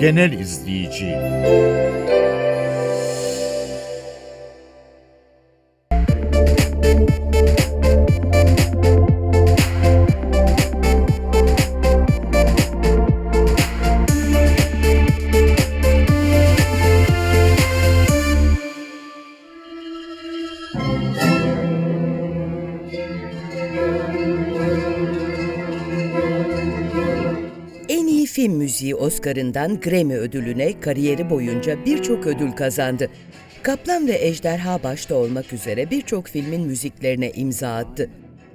genel izleyici. Film müziği Oscar'ından Grammy ödülüne kariyeri boyunca birçok ödül kazandı. Kaplan ve Ejderha başta olmak üzere birçok filmin müziklerine imza attı.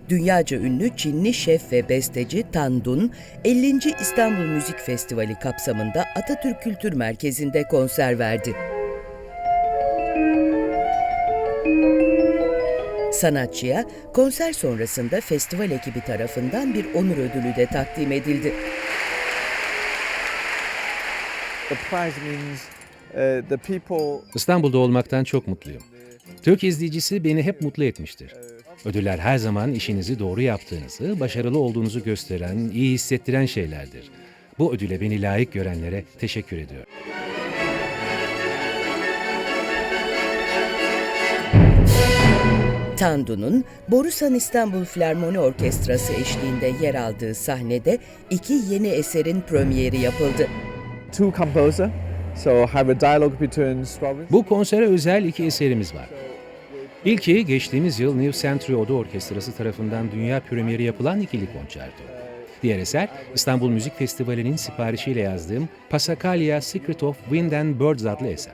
Dünyaca ünlü Çinli şef ve besteci Tan Dun, 50. İstanbul Müzik Festivali kapsamında Atatürk Kültür Merkezi'nde konser verdi. Sanatçıya konser sonrasında festival ekibi tarafından bir onur ödülü de takdim edildi. İstanbul'da olmaktan çok mutluyum. Türk izleyicisi beni hep mutlu etmiştir. Ödüller her zaman işinizi doğru yaptığınızı, başarılı olduğunuzu gösteren, iyi hissettiren şeylerdir. Bu ödüle beni layık görenlere teşekkür ediyorum. Tandu'nun Borusan İstanbul Filarmoni Orkestrası eşliğinde yer aldığı sahnede iki yeni eserin premieri yapıldı. Two composer, so have a dialogue between. Bu konsere özel iki eserimiz var. İlki geçtiğimiz yıl New Century Oda Orkestrası tarafından dünya premieri yapılan ikili konçerto. Diğer eser İstanbul Müzik Festivali'nin siparişiyle yazdığım Passacaglia Secret of Wind and Birds adlı eser.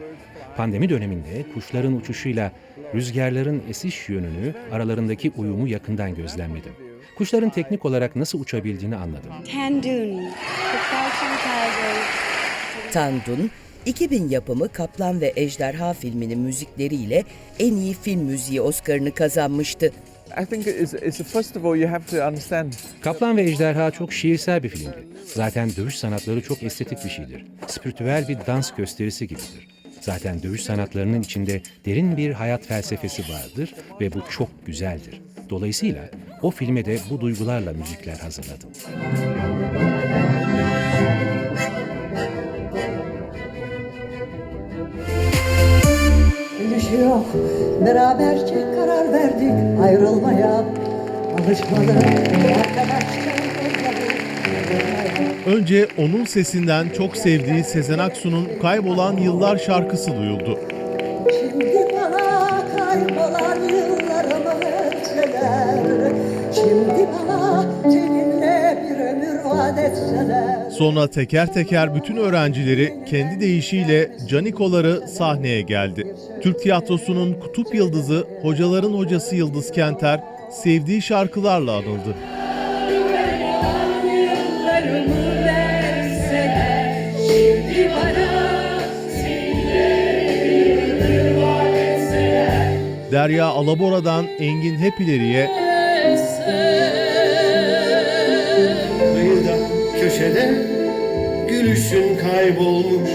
Pandemi döneminde kuşların uçuşuyla rüzgarların esiş yönünü, aralarındaki uyumu yakından gözlemledim. Kuşların teknik olarak nasıl uçabildiğini anladım. Tiger. Tandun, 2000 yapımı Kaplan ve Ejderha filminin müzikleriyle en iyi film müziği Oscar'ını kazanmıştı. I think it's, it's first of all you have to understand Kaplan ve Ejderha çok şiirsel bir filmdi. Zaten dövüş sanatları çok estetik bir şeydir. Spiritüel bir dans gösterisi gibidir. Zaten dövüş sanatlarının içinde derin bir hayat felsefesi vardır ve bu çok güzeldir. Dolayısıyla o filme de bu duygularla müzikler hazırladım. Beraberce karar verdik ayrılmaya. Alışmalı arkadaşça Önce onun sesinden çok sevdiği Sezen Aksu'nun Kaybolan Yıllar şarkısı duyuldu. Şimdi bana kaybolan yıllarımı verseler Şimdi bana seninle bir ömür vaat etseler Sonra teker teker bütün öğrencileri kendi deyişiyle canikoları sahneye geldi. Türk tiyatrosunun kutup yıldızı, hocaların hocası Yıldız Kenter sevdiği şarkılarla anıldı. Derya Alabora'dan Engin Hepileri'ye gülüşün kaybolmuş.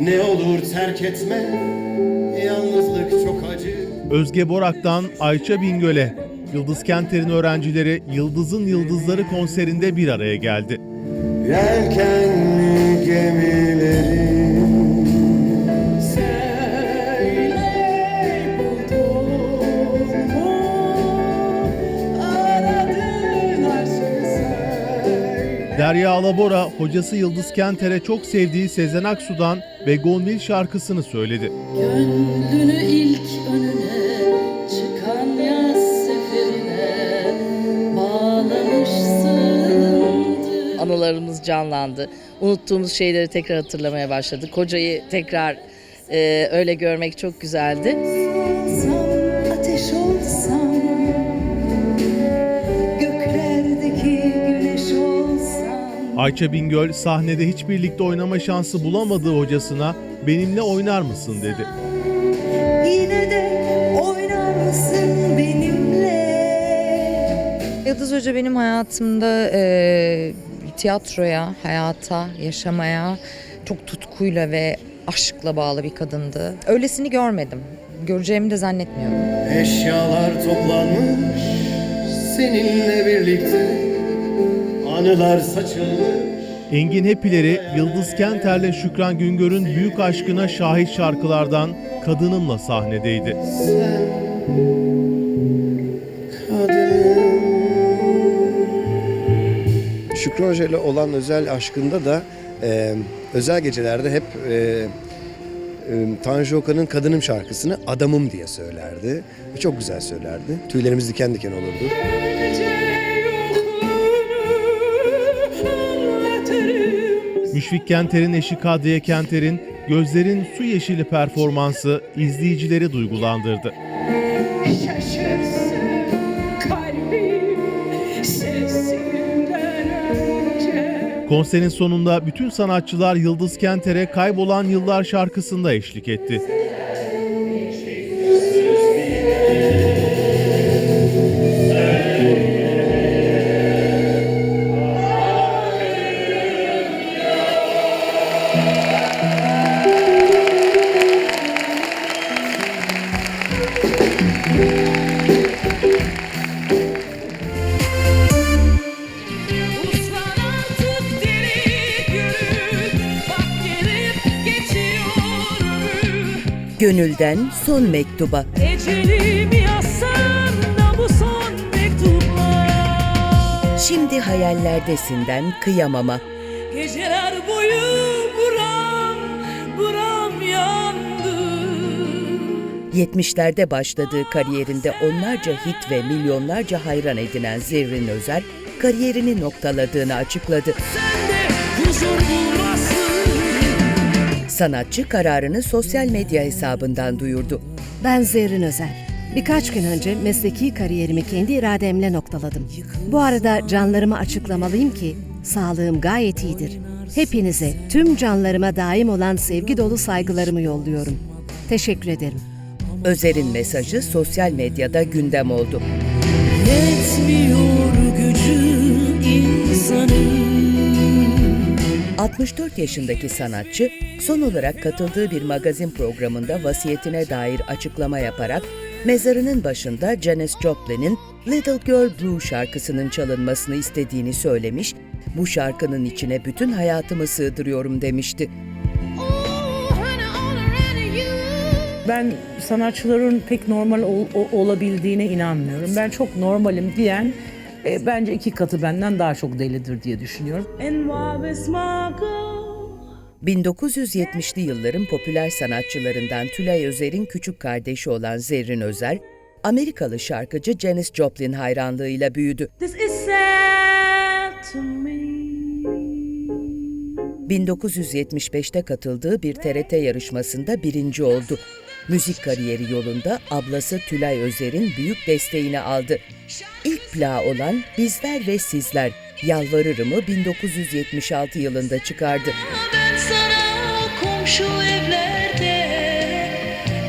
Ne olur terk etme. Yalnızlık çok acı. Özge Borak'tan Ayça Bingöl'e Yıldız Kenter'in öğrencileri Yıldız'ın Yıldızları konserinde bir araya geldi. Yelkenli gemilerin Derya Alabora hocası Yıldız Kenter'e çok sevdiği Sezen Aksu'dan Begonvil şarkısını söyledi. Gönlünü ilk önüne çıkan yaz seferine bağlamışsındır. anılarımız canlandı. Unuttuğumuz şeyleri tekrar hatırlamaya başladık. Kocayı tekrar e, öyle görmek çok güzeldi. Ayça Bingöl sahnede hiç birlikte oynama şansı bulamadığı hocasına benimle oynar mısın dedi. Yine de oynar mısın benimle? Yıldız Hoca benim hayatımda e, tiyatroya, hayata, yaşamaya çok tutkuyla ve aşkla bağlı bir kadındı. Öylesini görmedim. Göreceğimi de zannetmiyorum. Eşyalar toplanmış seninle birlikte Anılar saçılmış Engin Hepileri, Yıldız Kenter'le Şükran Güngör'ün büyük aşkına şahit şarkılardan Kadınımla sahnedeydi. Şükrü Hoca ile olan özel aşkında da e, özel gecelerde hep e, e, Tanju Okan'ın Kadınım şarkısını Adamım diye söylerdi. Ve çok güzel söylerdi. Tüylerimiz diken diken olurdu. Müşfik Kenter'in eşi Kadriye Kenter'in Gözlerin Su Yeşili performansı izleyicileri duygulandırdı. Konserin sonunda bütün sanatçılar Yıldız Kenter'e Kaybolan Yıllar şarkısında eşlik etti. Gönülden son mektuba. Yazsam da bu son mektupla Şimdi hayallerdesinden kıyamama. Geceler boyu buram buram yandı 70'lerde başladığı kariyerinde onlarca hit ve milyonlarca hayran edinen Zerrin Özer, kariyerini noktaladığını açıkladı. Sende huzur bulmasın Sanatçı kararını sosyal medya hesabından duyurdu. Ben Zerrin Özer. Birkaç gün önce mesleki kariyerimi kendi irademle noktaladım. Bu arada canlarımı açıklamalıyım ki sağlığım gayet iyidir. Hepinize, tüm canlarıma daim olan sevgi dolu saygılarımı yolluyorum. Teşekkür ederim. Özer'in mesajı sosyal medyada gündem oldu. Yetmiyor gücü insanın 64 yaşındaki sanatçı son olarak katıldığı bir magazin programında vasiyetine dair açıklama yaparak mezarının başında Janis Joplin'in Little Girl Blue şarkısının çalınmasını istediğini söylemiş, bu şarkının içine bütün hayatımı sığdırıyorum demişti. Ben sanatçıların pek normal ol- olabildiğine inanmıyorum. Ben çok normalim diyen e, bence iki katı benden daha çok delidir diye düşünüyorum. And why is my girl 1970'li yılların popüler sanatçılarından Tülay Özer'in küçük kardeşi olan Zerrin Özer, Amerikalı şarkıcı Janis Joplin hayranlığıyla büyüdü. This is sad to me 1975'te katıldığı bir TRT yarışmasında birinci oldu. Müzik kariyeri yolunda ablası Tülay Özer'in büyük desteğini aldı. İlk plağı olan Bizler ve Sizler, Yalvarırım'ı 1976 yılında çıkardı. Ben sana komşu evlerde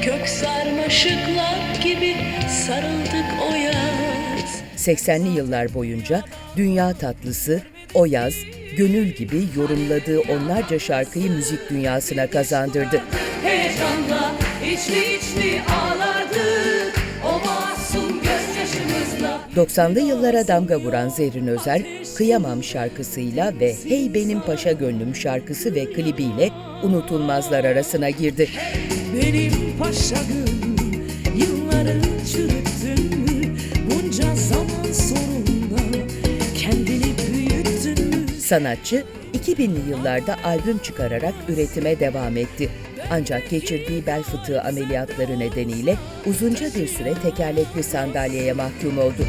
Kök sarmaşıklar gibi sarıldık o yaz 80'li yıllar boyunca Dünya Tatlısı, O Yaz, Gönül gibi yorumladığı onlarca şarkıyı müzik dünyasına kazandırdı. Heyecanla içli içli ağlardık O masum gözyaşımızla 90'lı yıllara damga vuran Zerrin Özer, Kıyamam şarkısıyla ve Hey Benim Paşa Gönlüm şarkısı ve klibiyle unutulmazlar arasına girdi. Benim paşa gönlüm Yılları çürüttün mü Bunca zaman sonunda Kendini büyüttün mü Sanatçı 2000'li yıllarda albüm çıkararak üretime devam etti. Ancak geçirdiği bel fıtığı ameliyatları nedeniyle uzunca bir süre tekerlekli sandalyeye mahkum oldu.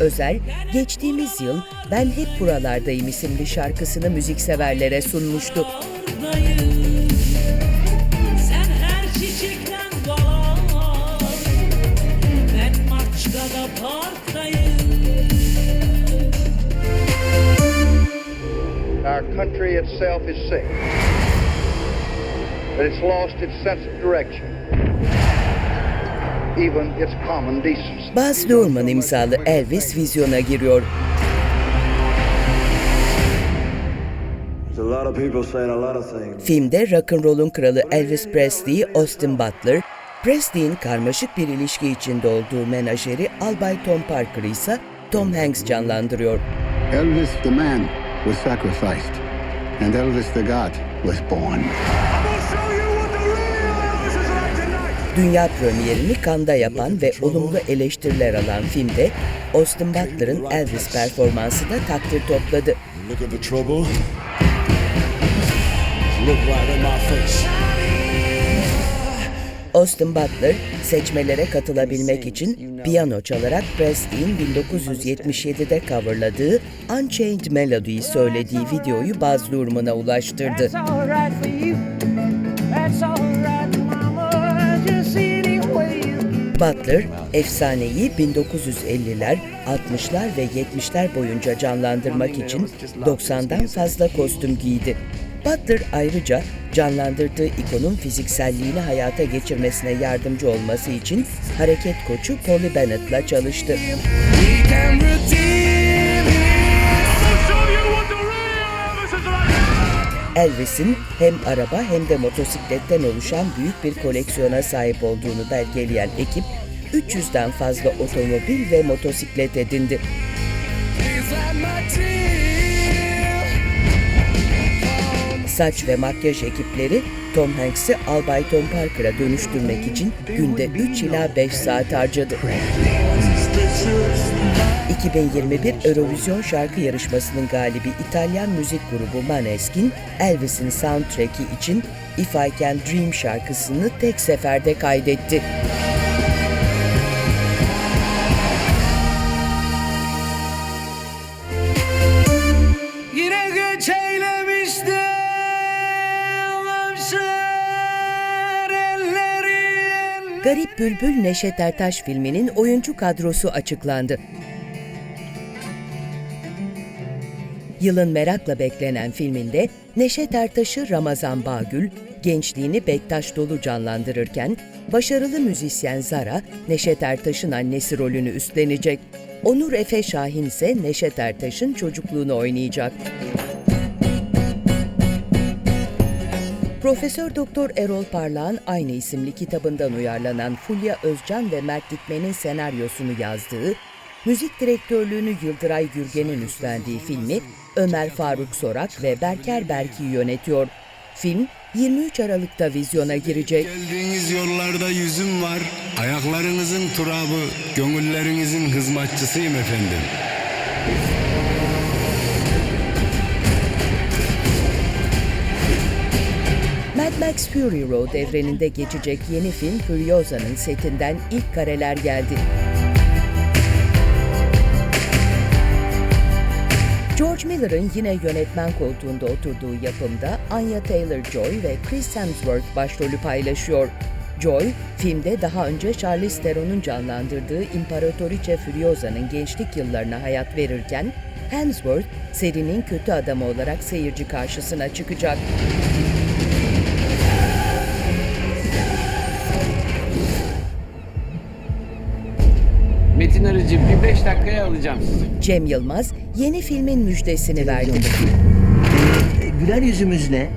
Özer, geçtiğimiz yıl Ben Hep Buralardayım isimli şarkısını müzikseverlere sunmuştu. Buradayım. Our country itself is sick, but it's lost its sense of direction, even its common decency. Baz Luhrmann imzalı Elvis vizyona giriyor. There's a lot of people saying a lot of things. Filmde rock'n'roll'un kralı Elvis Presley, Austin Butler, Preston karmaşık bir ilişki içinde olduğu menajeri Albay Tom Parker ise Tom Hanks canlandırıyor. Elvis the man was sacrificed, and Elvis the God was born. Dünya premierini Cannes'da yapan ve olumlu eleştiriler alan filmde Austin Butler'ın Elvis performansı da takdir topladı. Look at the trouble. Look right in my face. Austin Butler seçmelere katılabilmek için piyano çalarak Preston 1977'de coverladığı Unchained Melody'yi söylediği videoyu Baz Luhrmann'a ulaştırdı. Butler, efsaneyi 1950'ler, 60'lar ve 70'ler boyunca canlandırmak için 90'dan fazla kostüm giydi. Butler ayrıca canlandırdığı ikonun fizikselliğini hayata geçirmesine yardımcı olması için hareket koçu Polly Bennett'la çalıştı. Elvis'in hem araba hem de motosikletten oluşan büyük bir koleksiyona sahip olduğunu belgeleyen ekip 300'den fazla otomobil ve motosiklet edindi. Saç ve makyaj ekipleri Tom Hanks'i Albay Tom Parker'a dönüştürmek için günde 3 ila 5 saat harcadı. 2021 Eurovision şarkı yarışmasının galibi İtalyan müzik grubu Maneskin, Elvis'in soundtrack'i için If I Can Dream şarkısını tek seferde kaydetti. Garip Bülbül Neşet Ertaş filminin oyuncu kadrosu açıklandı. Yılın merakla beklenen filminde Neşet Ertaş'ı Ramazan Bağgül, gençliğini Bektaş Dolu canlandırırken başarılı müzisyen Zara, Neşet Ertaş'ın annesi rolünü üstlenecek. Onur Efe Şahin ise Neşet Ertaş'ın çocukluğunu oynayacak. Profesör Doktor Erol Parlağan aynı isimli kitabından uyarlanan Fulya Özcan ve Mert Dikmen'in senaryosunu yazdığı, müzik direktörlüğünü Yıldıray Gürgen'in üstlendiği filmi Ömer Faruk Sorak ve Berker Berki yönetiyor. Film 23 Aralık'ta vizyona girecek. Geldiğiniz yollarda yüzüm var. Ayaklarınızın turabı, gönüllerinizin hizmetçisiyim efendim. Mad Max Fury Road evreninde geçecek yeni film Furiosa'nın setinden ilk kareler geldi. George Miller'ın yine yönetmen koltuğunda oturduğu yapımda Anya Taylor-Joy ve Chris Hemsworth başrolü paylaşıyor. Joy, filmde daha önce Charlize Theron'un canlandırdığı İmparatoriçe Furiosa'nın gençlik yıllarına hayat verirken, Hemsworth, serinin kötü adamı olarak seyirci karşısına çıkacak. Alacağım sizi. Cem Yılmaz yeni filmin müjdesini verdi. Güler yüzümüzle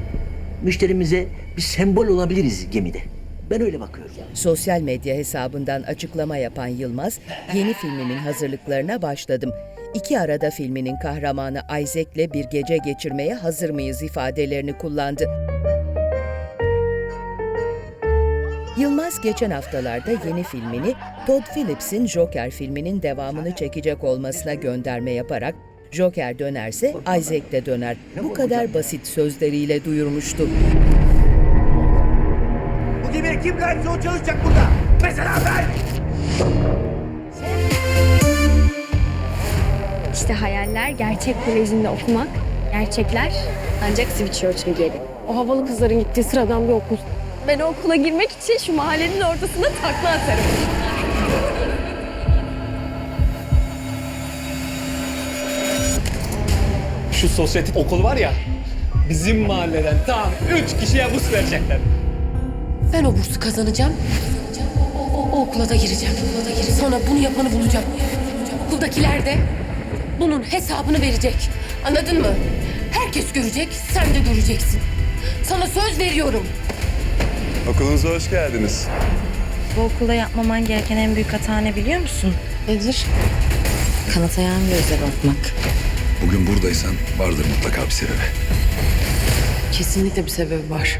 müşterimize bir sembol olabiliriz gemide. Ben öyle bakıyorum. Sosyal medya hesabından açıklama yapan Yılmaz, yeni filmimin hazırlıklarına başladım. İki arada filminin kahramanı Isaac'le bir gece geçirmeye hazır mıyız ifadelerini kullandı. Yılmaz geçen haftalarda yeni filmini Todd Phillips'in Joker filminin devamını çekecek olmasına gönderme yaparak Joker dönerse Isaac de döner. Bu kadar basit sözleriyle duyurmuştu. Bu gemiye kim layıksa o çalışacak burada. Mesela ben. İşte hayaller gerçek kolejinde okumak, gerçekler ancak Switchchurch'e gelir. O havalı kızların gittiği sıradan bir okul. Ben o okula girmek için şu mahallenin ortasına takla atarım. Şu sosyetik okul var ya, bizim mahalleden tam üç kişiye burs verecekler. Ben o bursu kazanacağım. O, o- o okula da gireceğim. Sonra bunu yapanı bulacağım. Okuldakiler de bunun hesabını verecek. Anladın mı? Herkes görecek, sen de göreceksin. Sana söz veriyorum. Okulunuza hoş geldiniz. Bu okulda yapmaman gereken en büyük hata ne biliyor musun? Nedir? Kanat ayağın gözle bakmak. Bugün buradaysan vardır mutlaka bir sebebi. Kesinlikle bir sebebi var.